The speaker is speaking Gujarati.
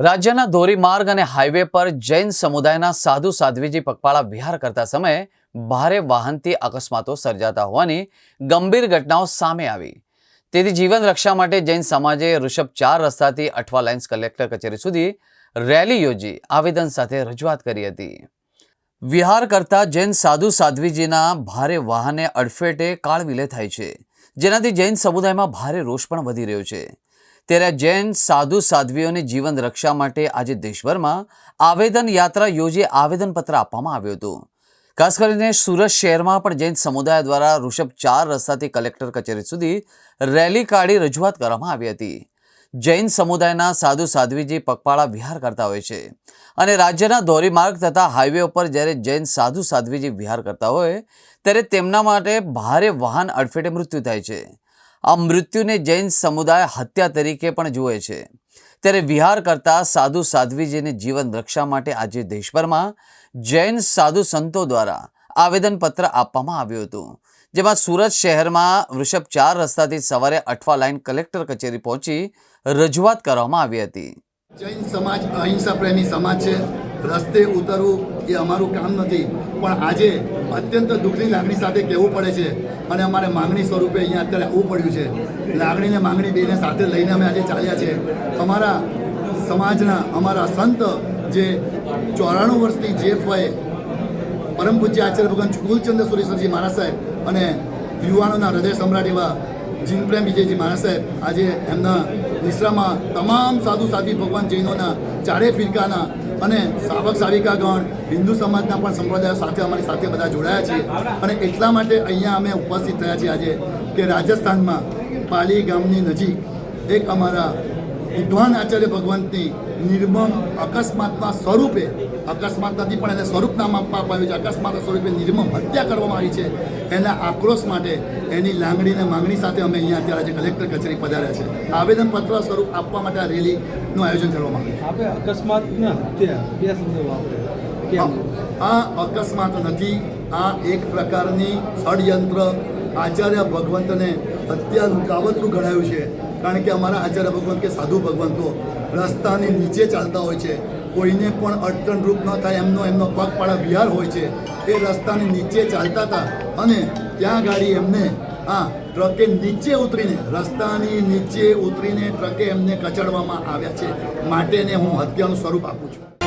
રાજ્યના ધોરીમાર્ગ અને હાઈવે પર જૈન સમુદાયના સાધુ સાધ્વીજી પગપાળા વિહાર કરતા સમયે ભારે વાહનથી અકસ્માતો સર્જાતા હોવાની ગંભીર ઘટનાઓ સામે આવી. તેથી જીવન રક્ષા માટે જૈન સમાજે ઋષભ ચાર રસ્તાથી અઠવા લાઇન્સ કલેક્ટર કચેરી સુધી રેલી યોજી, આવેદન સાથે રજૂઆત કરી હતી. વિહાર કરતા જૈન સાધુ સાધ્વીજીના ભારે વાહને અડફેટે કાળવિલે થાય છે. જેનાથી જૈન સમુદાયમાં ભારે રોષ પણ વધી રહ્યો છે. ત્યારે જૈન સાધુ સાધ્વીઓની જીવન રક્ષા માટે આજે દેશભરમાં આવેદન યાત્રા યોજી આવેદનપત્ર આપવામાં આવ્યું હતું. ખાસ કરીને સુરત શહેરમાં પણ જૈન સમુદાય દ્વારા ઋષભ ચાર રસ્તાથી કલેક્ટર કચેરી સુધી રેલી કાઢી રજૂઆત કરવામાં આવી હતી. જૈન સમુદાયના સાધુ સાધ્વીજી પગપાળા વિહાર કરતા હોય છે અને રાજ્યના ધોરીમાર્ગ તથા હાઈવે ઉપર જ્યારે જૈન સાધુ સાધ્વીજી વિહાર કરતા હોય, ત્યારે તેમના માટે ભારે વાહન અડફેટે મૃત્યુ થાય છે. આ મૃત્યુને જૈન સમુદાય હત્યા તરીકે પણ જુએ છે. ત્યારે વિહાર કરતા સાધુ સાધ્વીજીની જીવન રક્ષા માટે આજે દેશભરમાં જૈન સાધુ સંતો દ્વારા આવેદનપત્ર આપવામાં આવ્યું હતું. જેમાં સુરત શહેરમાં વૃષભ ચાર રસ્તાથી સવારે અઠવા લાઇન કલેક્ટર કચેરી પહોંચી રજૂઆત કરવામાં આવી હતી. જૈન સમાજ અહિંસા પ્રેમી સમાજ છે. રસ્તે ઉતરવું એ અમારું કામ નથી. પણ આજે અત્યંત દુઃખની લાગણી સાથે કહેવું પડે છે અને અમારે માંગણી સ્વરૂપે અહીંયા અત્યારે આવવું પડ્યું છે. લાગણીને માંગણી બેને સાથે લઈને અમે આજે ચાલ્યા છે. અમારા સમાજના અમારા સંત જે ચોરાણું વર્ષથી જે ફોએ પરમ પૂજ્ય આચાર્ય ભગવાન કુલચંદ્ર સુરેશ્વરજી મહારાજ સાહેબ અને યુવાનોના હૃદય સમ્રાટ એવા જીનપ્રેમ વિજયજી મહારાજ સાહેબ આજે એમના નિશ્રામાં તમામ સાધુ સાધ્વી ભગવાન જૈનોના ચારે ફિરકાના અને સાવક સાવિકાગણ હિન્દુ સમાજના પણ સંપ્રદાયો સાથે અમારી સાથે બધા જોડાયા છીએ. અને એટલા માટે અહીંયા અમે ઉપસ્થિત થયા છીએ આજે કે રાજસ્થાનમાં પાલી ગામની નજીક એક અમારા વિદ્વાન આચાર્ય ભગવંતની નિર્મમ અકસ્માતના સ્વરૂપે અકસ્માત નથી પણ એને સ્વરૂપ નામ આપવામાં આવ્યું છે. અકસ્માત સ્વરૂપે નિર્મમ હત્યા કરવામાં આવી છે. એના આક્રોશ માટે એની લાંગણીને માંગણી સાથે અમે અહીંયા અત્યારે આજે કલેક્ટર કચેરી પધાર્યા છે. આવેદનપત્ર સ્વરૂપ આપવા માટે આ રેલીનું આયોજન કરવામાં આવ્યું છે. અકસ્માતના હત્યા બે શબ્દો વાપરે. કેમ? આ અકસ્માત નથી. આ એક પ્રકારની ષડયંત્ર આચાર્ય ભગવંતને અત્યાર કાવતરું ગણાયું છે. કારણ કે અમારા આચાર્ય ભગવાન કે સાધુ ભગવંતો રસ્તાની નીચે ચાલતા હોય છે. કોઈને પણ અડચણરૂપ ન થાય, એમનો એમનો પગપાળા વિહાર હોય છે. એ રસ્તાની નીચે ચાલતા હતા અને ત્યાં ગાડી એમને આ ટ્રકે નીચે ઉતરીને, રસ્તાની નીચે ઉતરીને ટ્રકે એમને કચડવામાં આવ્યા છે. માટેને હું હત્યાનું સ્વરૂપ આપું છું.